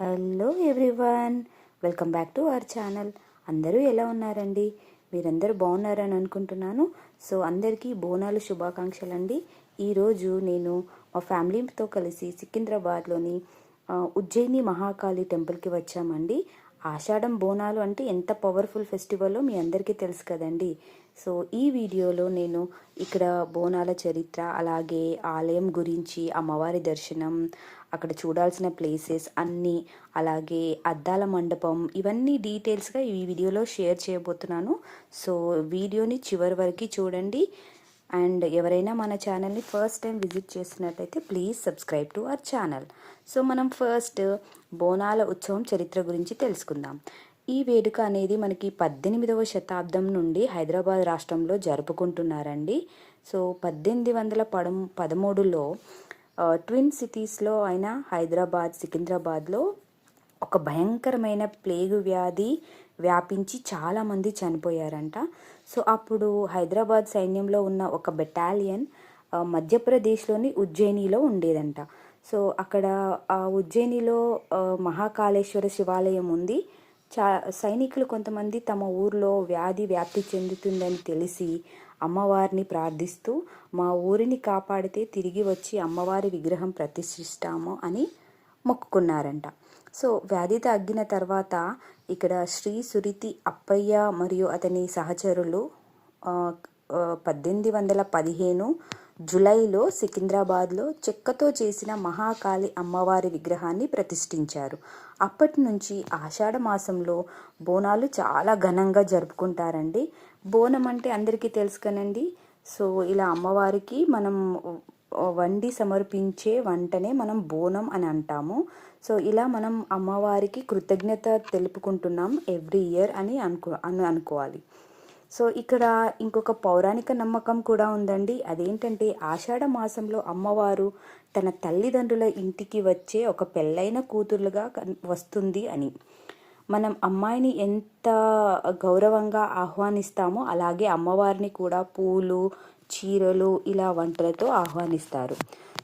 Hello everyone welcome back to our channel. అందరూ ఎలా ఉన్నారండి? మీరందరూ బాగున్నారని అనుకుంటున్నాను. సో అందరికీ బోనాలు శుభాకాంక్షలు అండి ఈరోజు నేను మా ఫ్యామిలీతో కలిసి సికింద్రాబాద్లోని ఉజ్జయిని మహాకాళి టెంపుల్కి వచ్చామండి. ఆషాఢం బోనాలు అంటే ఎంత పవర్ఫుల్ ఫెస్టివల్లో మీ అందరికీ తెలుసు కదండి. సో ఈ వీడియోలో నేను ఇక్కడ బోనాల చరిత్ర అలాగే ఆలయం గురించి అమ్మవారి దర్శనం అక్కడ చూడాల్సిన ప్లేసెస్ అన్నీ అలాగే అద్దాల మండపం ఇవన్నీ డీటెయిల్స్గా ఈ వీడియోలో షేర్ చేయబోతున్నాను. సో వీడియోని చివరి వరకు చూడండి. అండ్ ఎవరైనా మన ఛానల్ని ఫస్ట్ టైం విజిట్ చేసినట్టయితే please subscribe to our channel so మనం ఫస్ట్ బోనాల ఉత్సవం చరిత్ర గురించి తెలుసుకుందాం. ఈ వేడుక అనేది మనకి పద్దెనిమిదవ శతాబ్దం నుండి హైదరాబాద్ రాష్ట్రంలో జరుపుకుంటున్నారండి. సో పద్దెనిమిది వందల పడ పదమూడులో ట్విన్ సిటీస్లో అయిన హైదరాబాద్ సికింద్రాబాద్లో ఒక భయంకరమైన ప్లేగు వ్యాధి వ్యాపించి చాలామంది చనిపోయారంట. సో అప్పుడు హైదరాబాద్ సైన్యంలో ఉన్న ఒక బెటాలియన్ మధ్యప్రదేశ్లోని ఉజ్జయినిలో ఉండేదంట. సో అక్కడ ఆ ఉజ్జయినిలో మహాకాళేశ్వర శివాలయం ఉంది. చా సైనికులు కొంతమంది తమ ఊర్లో వ్యాధి వ్యాప్తి చెందుతుందని తెలిసి అమ్మవారిని ప్రార్థిస్తూ మా ఊరిని కాపాడితే తిరిగి వచ్చి అమ్మవారి విగ్రహం ప్రతిష్ఠిస్తాము అని మొక్కుకున్నారంట. సో వ్యాధి తగ్గిన తర్వాత ఇక్కడ శ్రీ సురితి అప్పయ్య మరియు అతని సహచరులు పద్దెనిమిది వందల పదిహేను జులైలో సికింద్రాబాద్లో చెక్కతో చేసిన మహాకాళి అమ్మవారి విగ్రహాన్ని ప్రతిష్ఠించారు. అప్పటి నుంచి ఆషాఢ మాసంలో బోనాలు చాలా ఘనంగా జరుపుకుంటారండి. బోనం అంటే అందరికీ తెలుసు కనండి సో ఇలా అమ్మవారికి మనం వండి సమర్పించే వంటనే మనం బోనం అని అంటాము. సో ఇలా మనం అమ్మవారికి కృతజ్ఞత తెలుపుకుంటున్నాం ఎవ్రీ ఇయర్ అని అనుకో అని అనుకోవాలి. సో ఇక్కడ ఇంకొక పౌరాణిక నమ్మకం కూడా ఉందండి. అదేంటంటే ఆషాఢ మాసంలో అమ్మవారు తన తల్లిదండ్రుల ఇంటికి వచ్చే ఒక పెళ్ళైన కూతురుగా కన్- వస్తుంది అని. మనం అమ్మాయిని ఎంత గౌరవంగా ఆహ్వానిస్తామో అలాగే అమ్మవారిని కూడా పూలు చీరలు ఇలా వంటలతో ఆహ్వానిస్తారు.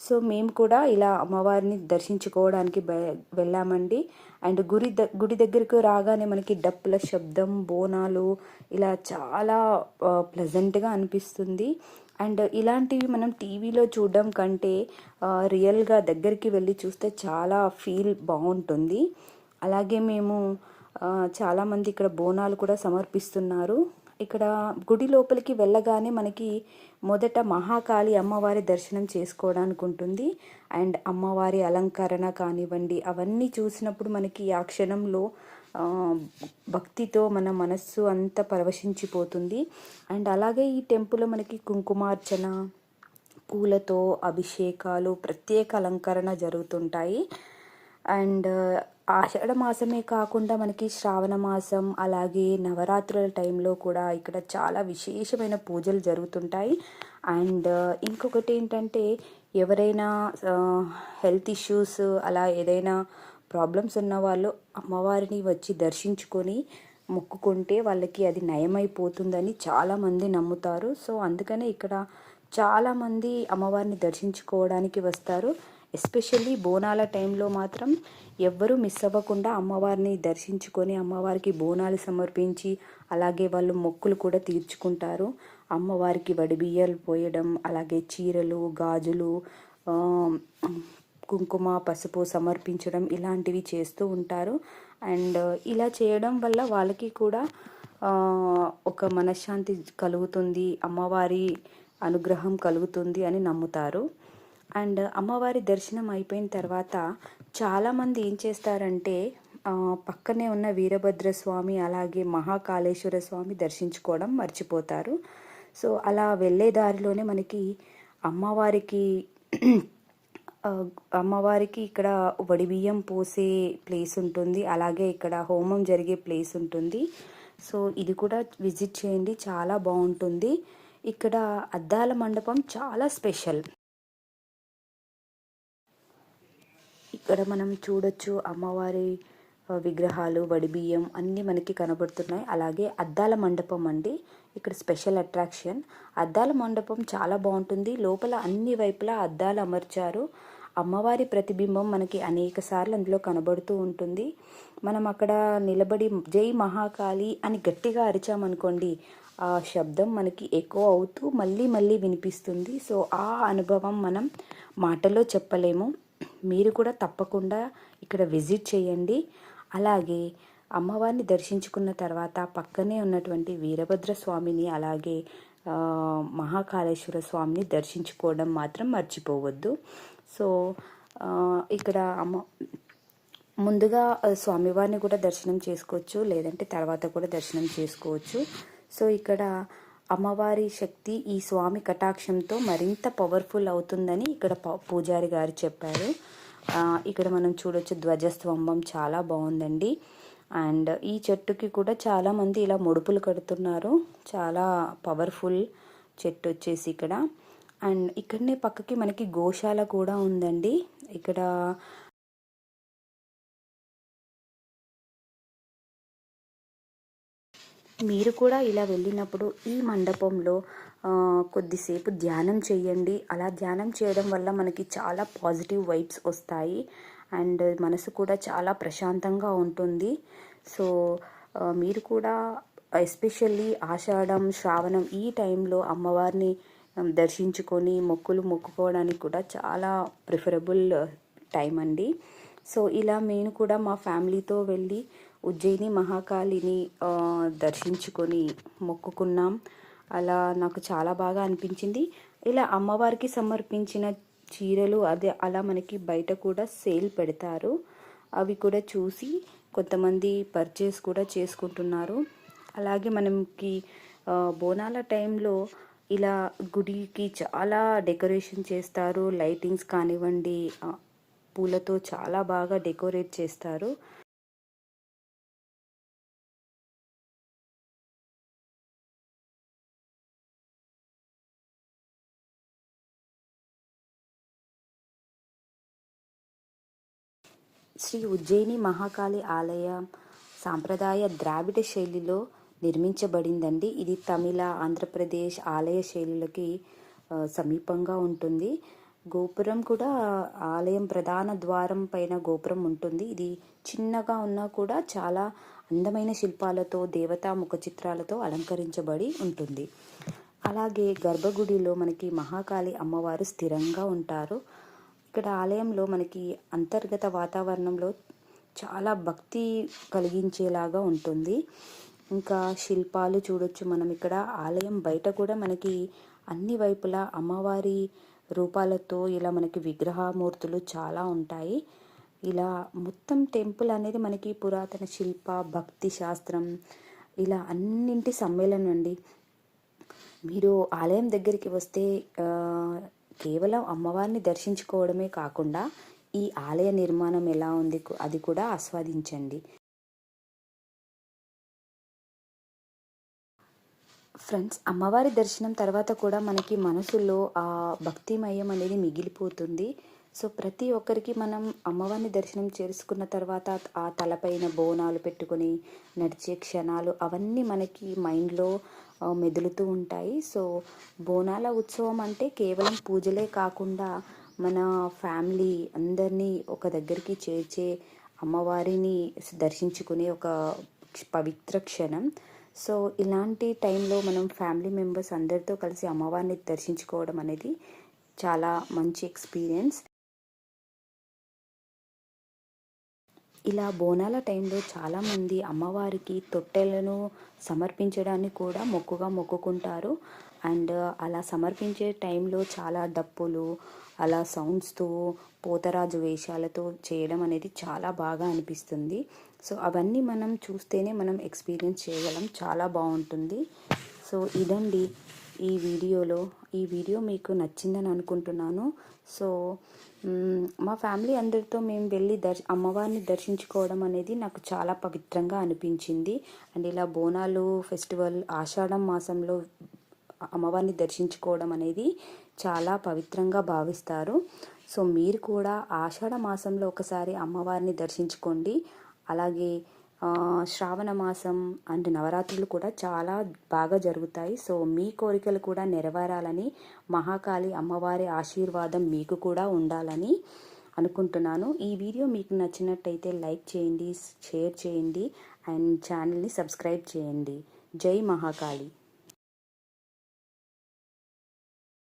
సో మేము కూడా ఇలా అమ్మవారిని దర్శించుకోవడానికి వెళ్ళామండి. అండ్ గుడి ద గుడి దగ్గరకు రాగానే మనకి డప్పుల శబ్దం బోనాలు ఇలా చాలా ప్లెజెంట్గా అనిపిస్తుంది. అండ్ ఇలాంటివి మనం టీవీలో చూడడం కంటే రియల్గా దగ్గరికి వెళ్ళి చూస్తే చాలా ఫీల్ బాగుంటుంది. అలాగే మేము చాలామంది ఇక్కడ బోనాలు కూడా సమర్పిస్తున్నారు. ఇక్కడ గుడి లోపలికి వెళ్ళగానే మనకి మొదట మహాకాళి అమ్మవారి దర్శనం చేసుకోవడానికి ఉంటుంది. అండ్ అమ్మవారి అలంకరణ కానివ్వండి అవన్నీ చూసినప్పుడు మనకి ఆ క్షణంలో భక్తితో మన మనస్సు అంతా పరవశించిపోతుంది. అండ్ అలాగే ఈ టెంపుల్లో మనకి కుంకుమార్చన పూలతో అభిషేకాలు ప్రత్యేక అలంకరణ జరుగుతుంటాయి. అండ్ ఆషాఢ మాసమే కాకుండా మనకి శ్రావణ మాసం అలాగే నవరాత్రుల టైంలో కూడా ఇక్కడ చాలా విశేషమైన పూజలు జరుగుతుంటాయి. అండ్ ఇంకొకటి ఏంటంటే ఎవరైనా హెల్త్ ఇష్యూస్ అలా ఏదైనా ప్రాబ్లమ్స్ ఉన్న వాళ్ళు అమ్మవారిని వచ్చి దర్శించుకొని మొక్కుకుంటే వాళ్ళకి అది నయమైపోతుందని చాలామంది నమ్ముతారు. సో అందుకనే ఇక్కడ చాలామంది అమ్మవారిని దర్శించుకోవడానికి వస్తారు. ఎస్పెషల్లీ బోనాల టైంలో మాత్రం ఎవ్వరూ మిస్ అవ్వకుండా అమ్మవారిని దర్శించుకొని అమ్మవారికి బోనాలు సమర్పించి అలాగే వాళ్ళు మొక్కులు కూడా తీర్చుకుంటారు. అమ్మవారికి వడిబియ్యాలు పోయడం అలాగే చీరలు గాజులు కుంకుమ పసుపు సమర్పించడం ఇలాంటివి చేస్తూ ఉంటారు. అండ్ ఇలా చేయడం వల్ల వాళ్ళకి కూడా ఒక మనశ్శాంతి కలుగుతుంది అమ్మవారి అనుగ్రహం కలుగుతుంది అని నమ్ముతారు. అండ్ అమ్మవారి దర్శనం అయిపోయిన తర్వాత చాలామంది ఏం చేస్తారంటే పక్కనే ఉన్న వీరభద్ర స్వామి అలాగే మహాకాళేశ్వర స్వామి దర్శించుకోవడం మర్చిపోతారు. సో అలా వెళ్ళే దారిలోనే మనకి అమ్మవారికి అమ్మవారికి ఇక్కడ వడిబియ్యం పోసే ప్లేస్ ఉంటుంది. అలాగే ఇక్కడ హోమం జరిగే ప్లేస్ ఉంటుంది. సో ఇది కూడా విజిట్ చేయండి. చాలా బాగుంటుంది. ఇక్కడ అద్దాల మండపం చాలా స్పెషల్. ఇక్కడ మనం చూడొచ్చు అమ్మవారి విగ్రహాలు వడిబియ్యం అన్నీ మనకి కనబడుతున్నాయి. అలాగే అద్దాల మండపం అండి. ఇక్కడ స్పెషల్ అట్రాక్షన్. అద్దాల మండపం చాలా బాగుంటుంది. లోపల అన్ని వైపులా అద్దాలు అమర్చారు. అమ్మవారి ప్రతిబింబం మనకి అనేక సార్లు అందులో కనబడుతూ ఉంటుంది. మనం అక్కడ నిలబడి జై మహాకాళి అని గట్టిగా అరిచామనుకోండి ఆ శబ్దం మనకి ఎక్కువ అవుతూ మళ్ళీ మళ్ళీ వినిపిస్తుంది. సో ఆ అనుభవం మనం మాటలో చెప్పలేము. మీరు కూడా తప్పకుండా ఇక్కడ విజిట్ చేయండి. అలాగే అమ్మవారిని దర్శించుకున్న తర్వాత పక్కనే ఉన్నటువంటి వీరభద్ర స్వామిని అలాగే మహాకాళేశ్వర స్వామిని దర్శించుకోవడం మాత్రం మర్చిపోవద్దు. సో ఇక్కడ అమ్మ ముందుగా స్వామివారిని కూడా దర్శనం చేసుకోవచ్చు లేదంటే తర్వాత కూడా దర్శనం చేసుకోవచ్చు. సో ఇక్కడ అమ్మవారి శక్తి ఈ స్వామి కటాక్షంతో మరింత పవర్ఫుల్ అవుతుందని ఇక్కడ ప- పూజారి గారు చెప్పారు. ఇక్కడ మనం చూడొచ్చు ధ్వజస్తంభం చాలా బాగుందండి. అండ్ ఈ చెట్టుకి కూడా చాలామంది ఇలా ముడుపులు కడుతున్నారు. చాలా పవర్ఫుల్ చెట్టు వచ్చేసి ఇక్కడ. అండ్ ఇక్కడనే పక్కకి మనకి గోశాల కూడా ఉందండి. ఇక్కడ మీరు కూడా ఇలా వెళ్ళినప్పుడు ఈ మండపంలో కొద్దిసేపు ధ్యానం చేయండి. అలా ధ్యానం చేయడం వల్ల మనకి చాలా పాజిటివ్ వైబ్స్ వస్తాయి. అండ్ మనసు కూడా చాలా ప్రశాంతంగా ఉంటుంది. సో మీరు కూడా ఎస్పెషల్లీ ఆషాఢం శ్రావణం ఈ టైంలో అమ్మవారిని దర్శించుకొని మొక్కులు మొక్కుకోవడానికి కూడా చాలా ప్రిఫరబుల్ టైం అండి. సో ఇలా నేను కూడా మా ఫ్యామిలీతో వెళ్ళి ఉజ్జయిని మహాకాళిని దర్శించుకొని మొక్కుకున్నాం. అలా నాకు చాలా బాగా అనిపించింది. ఇలా అమ్మవారికి సమర్పించిన చీరలు అదే అలా మనకి బయట కూడా సేల్ పెడతారు. అవి కూడా చూసి కొంతమంది పర్చేస్ కూడా చేసుకుంటున్నారు. అలాగే మనకి బోనాల టైంలో ఇలా గుడికి చాలా డెకరేషన్ చేస్తారు. లైటింగ్స్ కానివ్వండి పూలతో చాలా బాగా డెకరేట్ చేస్తారు. శ్రీ ఉజ్జయిని మహాకాళి ఆలయం సాంప్రదాయ ద్రావిడ శైలిలో నిర్మించబడిందండి. ఇది తమిళ ఆంధ్రప్రదేశ్ ఆలయ శైలులకి సమీపంగా ఉంటుంది. గోపురం కూడా ఆలయం ప్రధాన ద్వారం పైన గోపురం ఉంటుంది. ఇది చిన్నగా ఉన్నా కూడా చాలా అందమైన శిల్పాలతో దేవతా ముఖ చిత్రాలతో అలంకరించబడి ఉంటుంది. అలాగే గర్భగుడిలో మనకి మహాకాళి అమ్మవారు స్థిరంగా ఉంటారు. ఇక్కడ ఆలయంలో మనకి అంతర్గత వాతావరణంలో చాలా భక్తి కలిగించేలాగా ఉంటుంది. ఇంకా శిల్పాలు చూడొచ్చు మనం ఇక్కడ. ఆలయం బయట కూడా మనకి అన్ని వైపులా అమ్మవారి రూపాలతో ఇలా మనకి విగ్రహమూర్తులు చాలా ఉంటాయి. ఇలా మొత్తం టెంపుల్ అనేది మనకి పురాతన శిల్ప భక్తి శాస్త్రం ఇలా అన్నింటి సమ్మేళనం అండి. మీరు ఆలయం దగ్గరికి వస్తే కేవలం అమ్మవారిని దర్శించుకోవడమే కాకుండా ఈ ఆలయ నిర్మాణం ఎలా ఉంది అది కూడా ఆస్వాదించండి. ఫ్రెండ్స్ అమ్మవారి దర్శనం తర్వాత కూడా మనకి మనసులో ఆ భక్తిమయం అనేది మిగిలిపోతుంది. సో ప్రతి ఒక్కరికి మనం అమ్మవారిని దర్శనం చేసుకున్న తర్వాత ఆ తలపైన బోనాలు పెట్టుకొని నడిచే క్షణాలు అవన్నీ మనకి మైండ్లో మెదులుతూ ఉంటాయి. సో బోనాల ఉత్సవం అంటే కేవలం పూజలే కాకుండా మన ఫ్యామిలీ అందరినీ ఒక దగ్గరికి చేర్చే అమ్మవారిని దర్శించుకునే ఒక పవిత్ర క్షణం. సో ఇలాంటి టైంలో మనం ఫ్యామిలీ మెంబర్స్ అందరితో కలిసి అమ్మవారిని దర్శించుకోవడం అనేది చాలా మంచి ఎక్స్పీరియన్స్. ఇలా బోనాల టైంలో చాలామంది అమ్మవారికి తొట్టెలను సమర్పించడాన్ని కూడా మొక్కుగా మొక్కుకుంటారు. అండ్ అలా సమర్పించే టైంలో చాలా డప్పులు అలా సౌండ్స్తో పోతరాజు వేషాలతో చేయడం అనేది చాలా బాగా అనిపిస్తుంది. సో అవన్నీ మనం చూస్తేనే మనం ఎక్స్పీరియన్స్ చేయగలం. చాలా బాగుంటుంది. సో ఇదండి ఈ వీడియోలో ఈ వీడియో మీకు నచ్చిందని అనుకుంటున్నాను. సో మా ఫ్యామిలీ అందరితో మేము వెళ్ళి దర్శ అమ్మవారిని దర్శించుకోవడం అనేది నాకు చాలా పవిత్రంగా అనిపించింది. అండ్ ఇలా బోనాలు ఫెస్టివల్ ఆషాఢం మాసంలో అమ్మవారిని దర్శించుకోవడం అనేది చాలా పవిత్రంగా భావిస్తారు. సో మీరు కూడా ఆషాఢ మాసంలో ఒకసారి అమ్మవారిని దర్శించుకోండి. అలాగే శ్రావణ మాసం అండ్ నవరాత్రులు కూడా చాలా బాగా జరుగుతాయి. సో మీ కోరికలు కూడా నెరవేరాలని మహాకాళి అమ్మవారి ఆశీర్వాదం మీకు కూడా ఉండాలని అనుకుంటున్నాను. ఈ వీడియో మీకు నచ్చినట్టయితే లైక్ చేయండి షేర్ చేయండి అండ్ ఛానల్ని సబ్స్క్రైబ్ చేయండి. జై మహాకాళి.